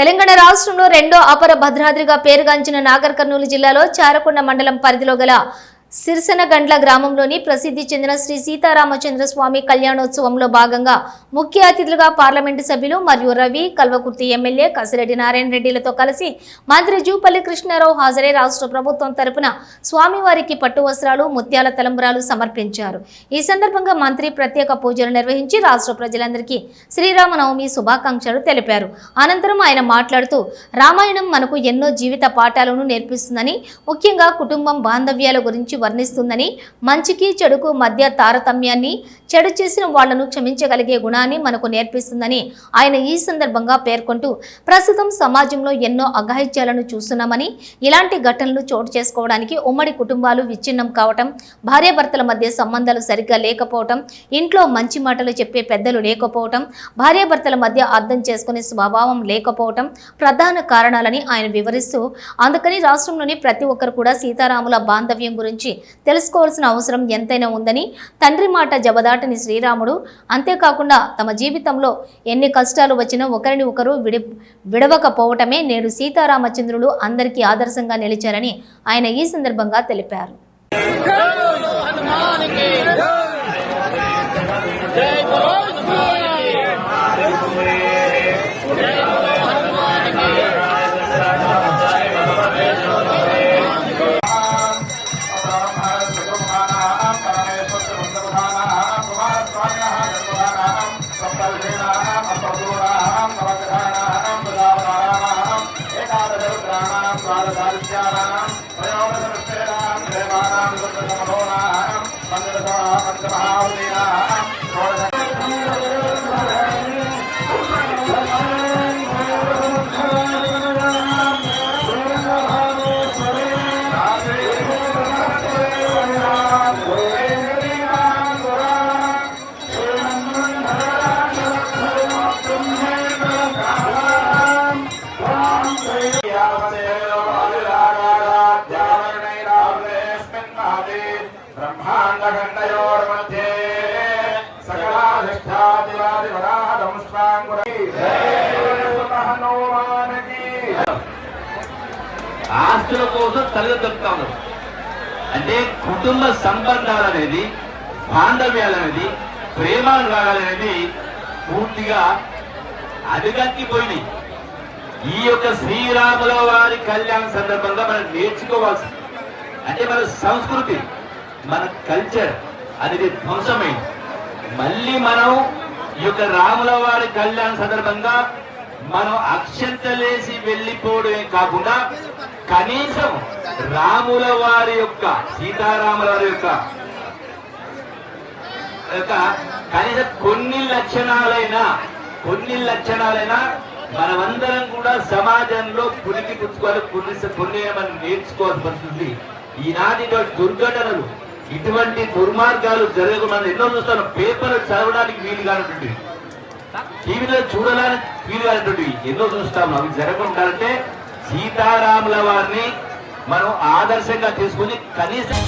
తెలంగాణ రాష్ట్రంలో రెండో అపర భద్రాద్రిగా పేరుగాంచిన నాగర్ కర్నూలు జిల్లాలో చారకొండ మండలం పరిధిలో గల సిరిసనగండ్ల గ్రామంలోని ప్రసిద్ధి చెందిన శ్రీ సీతారామచంద్ర స్వామి కళ్యాణోత్సవంలో భాగంగా ముఖ్య అతిథులుగా పార్లమెంటు సభ్యులు మరియు రవి కల్వకుర్తి ఎమ్మెల్యే కసిరెడ్డి నారాయణ రెడ్డిలతో కలిసి మంత్రి జూపల్లి కృష్ణారావు హాజరై రాష్ట్ర ప్రభుత్వం తరపున స్వామివారికి పట్టు వస్త్రాలు ముత్యాల తలంబరాలు సమర్పించారు. ఈ సందర్భంగా మంత్రి ప్రత్యేక పూజలు నిర్వహించి రాష్ట్ర ప్రజలందరికీ శ్రీరామనవమి శుభాకాంక్షలు తెలిపారు. అనంతరం ఆయన మాట్లాడుతూ రామాయణం మనకు ఎన్నో జీవిత పాఠాలను నేర్పిస్తుందని ముఖ్యంగా కుటుంబం బాంధవ్యాల గురించి వర్ణిస్తుందని మంచికి చెడుకు మధ్య తారతమ్యాన్ని చెడు చేసిన వాళ్ళను క్షమించగలిగే గుణాన్ని మనకు నేర్పిస్తుందని ఆయన ఈ సందర్భంగా పేర్కొంటూ ప్రస్తుతం సమాజంలో ఎన్నో అఘాయిత్యాలను చూస్తున్నామని ఇలాంటి ఘటనలు చోటు చేసుకోవడానికి ఉమ్మడి కుటుంబాలు విచ్ఛిన్నం కావటం భార్యాభర్తల మధ్య సంబంధాలు సరిగ్గా లేకపోవటం ఇంట్లో మంచి మాటలు చెప్పే పెద్దలు లేకపోవటం భార్యాభర్తల మధ్య అర్థం చేసుకునే స్వభావం లేకపోవటం ప్రధాన కారణాలని ఆయన వివరిస్తూ అందుకని రాష్ట్రంలోని ప్రతి ఒక్కరు కూడా సీతారాముల బాంధవ్యం గురించి తెలుసుకోవాల్సిన అవసరం ఎంతైనా ఉందని తండ్రి మాట జబదాటని శ్రీరాముడు. అంతేకాకుండా తమ జీవితంలో ఎన్ని కష్టాలు వచ్చినా ఒకరిని ఒకరు విడి విడవకపోవటమే నేడు సీతారామచంద్రులు అందరికీ ఆదర్శంగా నిలిచారని ఆయన ఈ సందర్భంగా తెలిపారు. Yeah, I'm there. ఆస్తుల కోసం తల్లిదండ్రులు ఉన్నారు అంటే కుటుంబ సంబంధాలు అనేది బాంధవ్యాలు అనేది ప్రేమానురాగాలు అనేది పూర్తిగా అదిగక్కిపోయినాయి. ఈ యొక్క శ్రీరాముల వారి కళ్యాణ సందర్భంగా మనం నేర్చుకోవాల్సింది. అంటే మన సంస్కృతి మన కల్చర్ అనేది ధ్వంసమైంది. మళ్ళీ మనం ఈ యొక్క రాముల వారి కళ్యాణ సందర్భంగా మనం అక్షంతలేసి వెళ్ళిపోవడమే కాకుండా కనీసం రాముల వారి యొక్క సీతారాముల వారి యొక్క యొక్క కనీసం కొన్ని లక్షణాలైనా కొన్ని లక్షణాలైనా మనమందరం కూడా సమాజంలో పులికి పుచ్చుకోవాలి కొన్ని కొన్ని మనం నేర్చుకోవాల్సి వస్తుంది. ఈనాటి దుర్ఘటనలు ఇటువంటి దుర్మార్గాలు జరగకుండా ఎన్నో చూస్తాను పేపర్ చదవడానికి వీలు కానటువంటి టీవీలో చూడడానికి వీలు కానటువంటివి ఎన్నో చూస్తాము అవి జరగకుండా అంటే సీతారాముల వారిని మనం ఆదర్శంగా తీసుకుని కనీసం